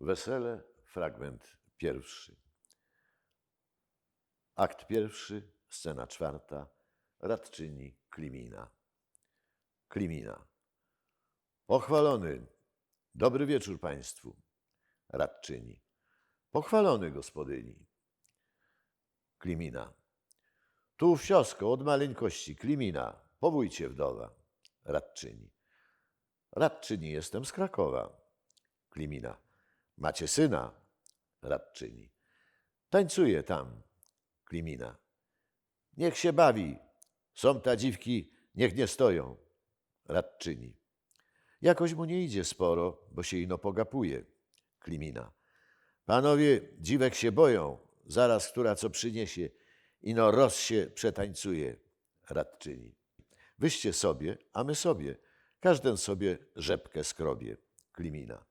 Wesele, fragment pierwszy. Akt pierwszy, scena czwarta, radczyni Klimina. Klimina. Pochwalony. Dobry wieczór Państwu. Radczyni. Pochwalony gospodyni. Klimina. Tu wsiosko od maleńkości Klimina. Powójcie wdowa. Radczyni. Radczyni jestem z Krakowa. Klimina. Macie syna? Radczyni. Tańcuje tam. Klimina. Niech się bawi. Są ta dziwki, niech nie stoją. Radczyni. Jakoś mu nie idzie sporo, bo się ino pogapuje. Klimina. Panowie, dziwek się boją. Zaraz, która co przyniesie, ino roz się przetańcuje. Radczyni. Wyście sobie, a my sobie. Każden sobie rzepkę skrobie. Klimina.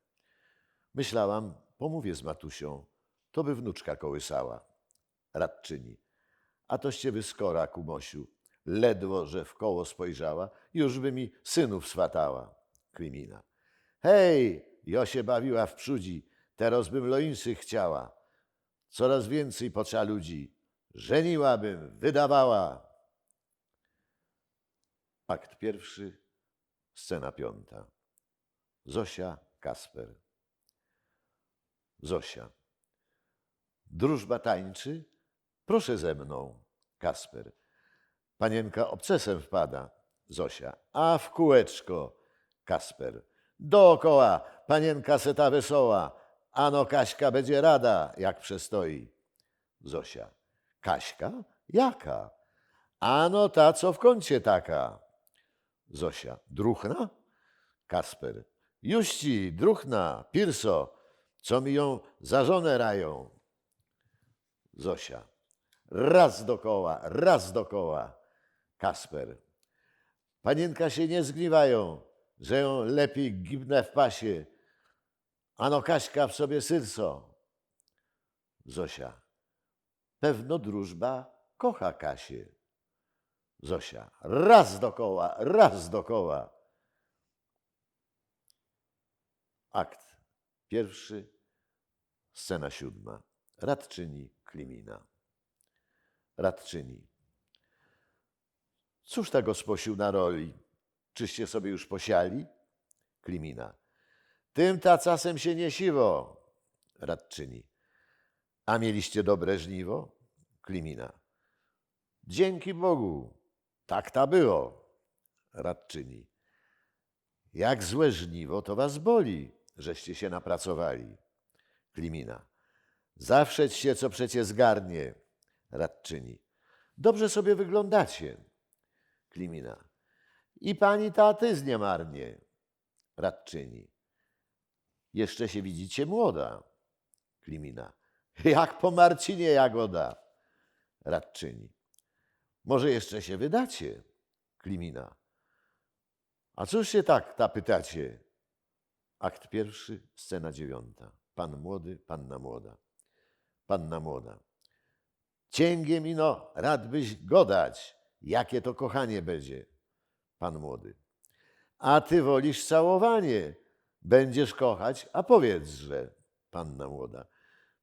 Myślałam, pomówię z Matusią, to by wnuczka kołysała. Radczyni. A toście wy skora, kumosiu. Ledwo, że w koło spojrzała, już by mi synów swatała. Klimina. Hej, jo się bawiła w przudzi, teraz bym loinsych chciała. Coraz więcej potrza ludzi, żeniłabym, wydawała. Akt pierwszy, scena piąta. Zosia, Kasper. Zosia. Drużba tańczy? Proszę ze mną. Kasper. Panienka obcesem wpada. Zosia. A w kółeczko. Kasper. Dookoła. Panienka seta wesoła. Ano Kaśka będzie rada, jak przestoi. Zosia. Kaśka? Jaka? Ano ta, co w kącie taka. Zosia. Druchna? Kasper. Juści, druchna, pirso, co mi ją za żonę rają. Zosia. Raz dokoła, raz dokoła. Kasper. Panienka się nie zgniewają, że ją lepiej gibnę w pasie. Ano Kaśka w sobie syrso. Zosia. Pewno drużba kocha Kasię. Zosia. Raz dokoła, raz dokoła. Akt pierwszy, scena siódma. Radczyni Klimina. Radczyni. Cóż tego sposił na roli? Czyście sobie już posiali? Klimina. Tym tacasem się nie siwo. Radczyni. A mieliście dobre żniwo? Klimina. Dzięki Bogu. Tak ta było. Radczyni. Jak złe żniwo, to was boli, żeście się napracowali. Klimina. Zawsze się co przecie zgarnie. Radczyni. Dobrze sobie wyglądacie. Klimina. I pani taty zniemarnie. Radczyni. Jeszcze się widzicie młoda. Klimina. Jak po Marcinie Jagoda. Radczyni. Może jeszcze się wydacie. Klimina. A cóż się tak ta pytacie? Akt pierwszy, scena dziewiąta. Pan młody, panna młoda. Panna młoda. Cięgiem ino, rad byś go dać, jakie to kochanie będzie. Pan młody. A ty wolisz całowanie. Będziesz kochać, a powiedzże. Panna młoda.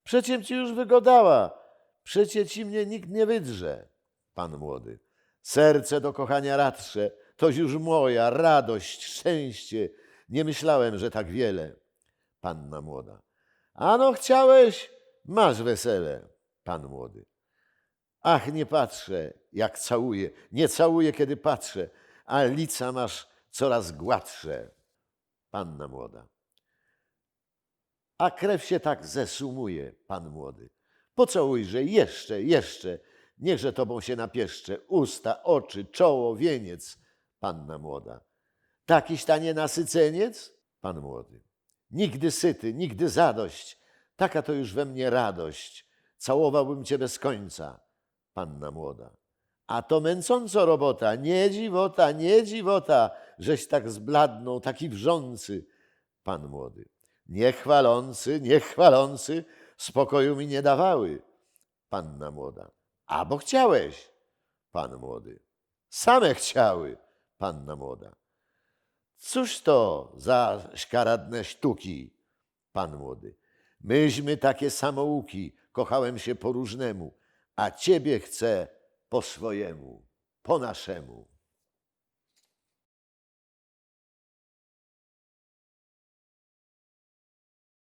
Przeciem ci już wygodała. Przecie ci mnie nikt nie wydrze. Pan młody. Serce do kochania radsze, toś już moja radość, szczęście. Nie myślałem, że tak wiele. Panna młoda. Ano chciałeś, masz wesele. Pan młody. Ach, nie patrzę, jak całuję. Nie całuję, kiedy patrzę, a lica masz coraz gładsze. Panna młoda. A krew się tak zesumuje, pan młody. Pocałujże jeszcze, jeszcze, niechże tobą się napieszcze. Usta, oczy, czoło, wieniec. Panna młoda. Takiś ta nienasyceniec? Pan młody. Nigdy syty, nigdy zadość. Taka to już we mnie radość. Całowałbym cię bez końca. Panna młoda. A to męcąco robota, nie dziwota, nie dziwota, żeś tak zbladnął, taki wrzący. Pan młody. Niechwalący, niechwalący, spokoju mi nie dawały. Panna młoda. A bo chciałeś. Pan młody. Same chciały. Panna młoda. Cóż to za szkaradne sztuki? Pan młody. Myśmy takie samouki, kochałem się po różnemu, a ciebie chcę po swojemu, po naszemu.